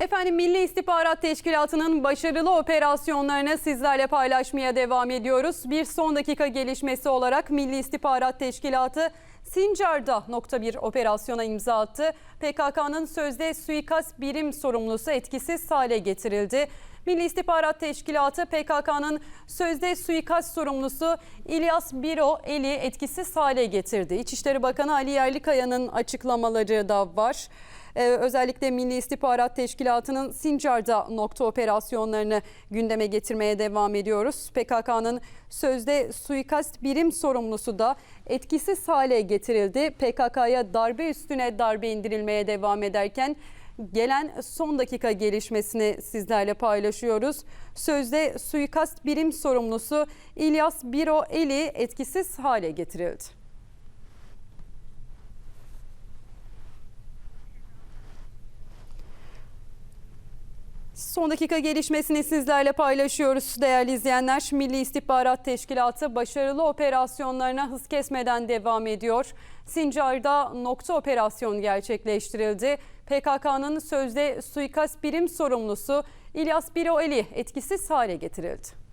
Efendim Milli İstihbarat Teşkilatı'nın başarılı operasyonlarını sizlerle paylaşmaya devam ediyoruz. Bir son dakika gelişmesi olarak Milli İstihbarat Teşkilatı Sincar'da nokta bir operasyona imza attı. PKK'nın sözde suikast birim sorumlusu etkisiz hale getirildi. Milli İstihbarat Teşkilatı PKK'nın sözde suikast sorumlusu İlyas Biro Eli etkisiz hale getirdi. İçişleri Bakanı Ali Yerlikaya'nın açıklamaları da var. Ee, özellikle Milli İstihbarat Teşkilatı'nın Sincar'da nokta operasyonlarını gündeme getirmeye devam ediyoruz. PKK'nın sözde suikast birim sorumlusu da etkisiz hale getirildi. PKK'ya darbe üstüne darbe indirilmeye devam ederken gelen son dakika gelişmesini sizlerle paylaşıyoruz. Sözde suikast birim sorumlusu İlyas Biro Eli etkisiz hale getirildi. Son dakika gelişmesini sizlerle paylaşıyoruz değerli izleyenler. Milli İstihbarat Teşkilatı başarılı operasyonlarına hız kesmeden devam ediyor. Sincar'da nokta operasyon gerçekleştirildi. PKK'nın sözde suikast birim sorumlusu İlyas Biroeli etkisiz hale getirildi.